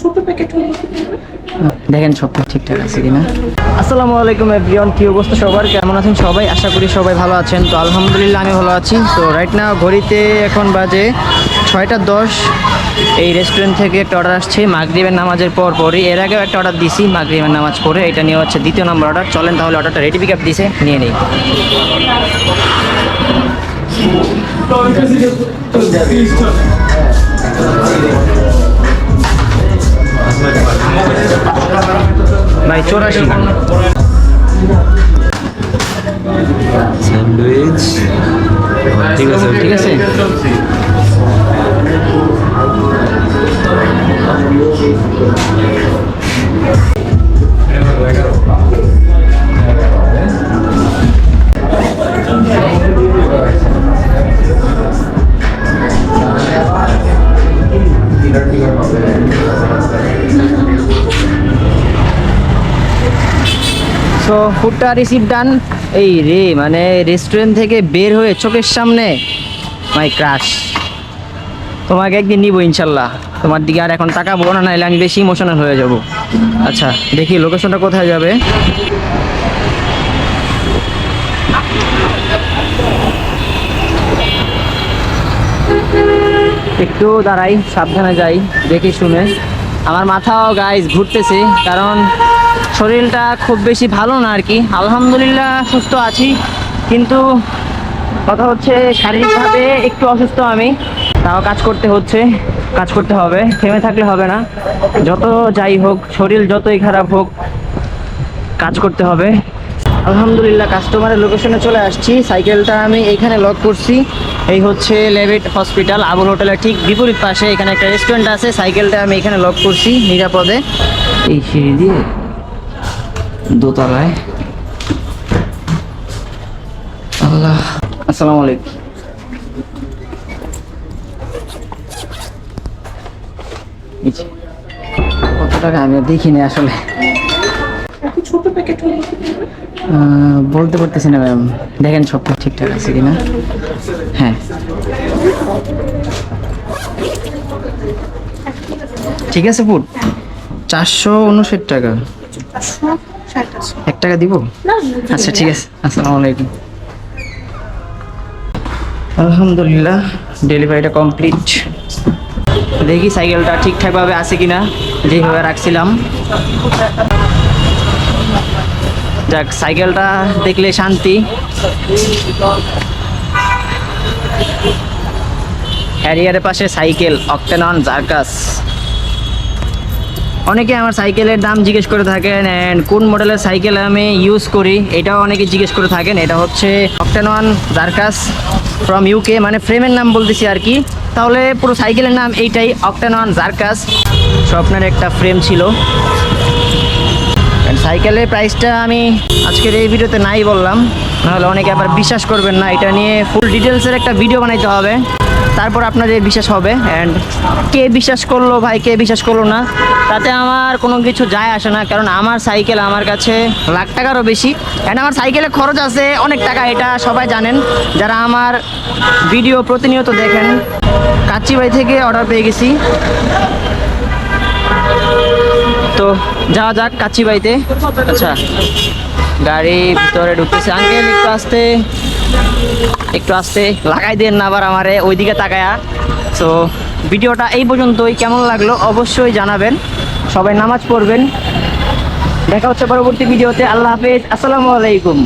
ছোট প্যাকেট দেখেন সব ঠিকঠাক আছে কিনা। আসসালামু আলাইকুম এভরিওয়ান কি অবস্থা সবার? কেমন আছেন সবাই? আশা করি সবাই ভালো আছেন। তো আলহামদুলিল্লাহ আমি ভালো আছি। তো রাইট না ঘড়িতে এখন বাজে ছয়টা দশ। এই রেস্টুরেন্ট থেকে একটা অর্ডার আসছে মাগরিবের নামাজের পর পরই। এর আগেও একটা অর্ডার দিছি মাগরিবের নামাজ পরে এটা নিয়ে হচ্ছে দ্বিতীয় নম্বর অর্ডার চলেন তাহলে অর্ডারটা রেডি পিক আপ দিছে নিয়ে নেই। ভাই চৌরাশি স্যান্ডউইচ। ঠিক আছে ঠিক আছে। সো ফুডটা রিসিভ ডান এই রে মানে রেস্টুরেন্ট থেকে বের হয়ে চোখের সামনে। মাই ক্রাশ তোমাকে একদিন নিবো ইনশাল্লাহ। তোমার দিকে আর এখন তাকাবো না নাইলে আমি বেশি ইমোশনাল হয়ে যাব। আচ্ছা দেখি লোকেশনটা কোথায় যাবে। একটু দাঁড়াই, সাবধানে যাই, দেখি শুনে। আমার মাথাও গাইজ ঘুরতেছে, কারণ শরীরটা খুব বেশি ভালো না আর কি। আলহামদুলিল্লাহ সুস্থ আছি, কিন্তু কথা হচ্ছে শারীরিকভাবে একটু অসুস্থ আমি। তাও কাজ করতে হচ্ছে, কাজ করতে হবে, থেমে থাকলে হবে না। যত যাই হোক, শরীর যতই খারাপ হোক, কাজ করতে হবে। আলহামদুলিল্লাহ কাস্টমারের লোকেশনে চলে আসছি। সাইকেলটা আমি এইখানে লক করছি। এই হচ্ছে লেভেট হসপিটাল আবুল হোটেলের ঠিক বিপরীত পাশে এখানে একটা রেস্টুরেন্ট আছে। সাইকেলটা আমি এখানে লক করছি নিরাপদে। এই সিঁড়ি দিয়ে দোতলায়। আল্লাহ। আসসালামু আলাইকুম। কত টাকা আমি আর দেখিনি আসলে। ছোট প্যাকেট বলতে পারতেছি না ম্যাম। দেখেন সব ঠিকঠাক আছে কিনা। হ্যাঁ। ঠিক আছে ফুড চারশো উনষাট টাকা। এক টাকা দিব? আচ্ছা ঠিক আছে আসসালামু আলাইকুম। আলহামদুলিল্লাহ ডেলিভারিটা কমপ্লিট দেখি সাইকেলটা ঠিকঠাকভাবে আছে কিনা যেভাবে রাখছিলাম। যাক সাইকেলটা দেখলে শান্তি। হ্যারিয়ারের পাশে সাইকেল অক্টেনন জার্কাস। অনেকে আমার সাইকেলের দাম জিজ্ঞেস করে থাকেন অ্যান্ড কোন মডেলের সাইকেল আমি ইউজ করি? এটাও অনেকে জিজ্ঞেস করে থাকেন। এটা হচ্ছে অক্টেন ওয়ান জার্কাস ফ্রম ইউকে মানে ফ্রেমের নাম বলতেছি আর কি। তাহলে পুরো সাইকেলের নাম এইটাই অক্টেন ওয়ান জার্কাস স্বপ্নের একটা ফ্রেম ছিল। সাইকেলের প্রাইসটা আমি আজকের এই ভিডিওতে নাই বললাম। নাহলে অনেকে আবার বিশ্বাস করবেন না, এটা নিয়ে ফুল ডিটেলসের একটা ভিডিও বানাইতে হবে। তারপর আপনাদের বিশ্বাস হবে। অ্যান্ড কে বিশ্বাস করল ভাই, কে বিশ্বাস করল না, তাতে আমার কোনো কিছু যায় আসে না, কারণ আমার সাইকেল আমার কাছে লাখ টাকারও বেশি। অ্যান্ড আমার সাইকেলে খরচ আছে অনেক টাকা, এটা সবাই জানেন। যারা আমার ভিডিও প্রতিনিয়ত দেখেন কাচ্চিবাই থেকে অর্ডার পেয়ে গেছি। তো যাওয়া যাক কাচ্চিবাইতে আচ্ছা। গাড়ি ভিতরে ঢুকতেছে। আঙ্কেল, একটু আসতে। একটু আসতে। লাগাই দেন না আবার আমারে, ওইদিকে তাকায়া। তো ভিডিওটা এই পর্যন্তই। কেমন লাগল অবশ্যই জানাবেন। সবাই নামাজ পড়বেন। দেখা হচ্ছে পরবর্তী ভিডিওতে। আল্লাহ হাফেজ। আসসালামু আলাইকুম।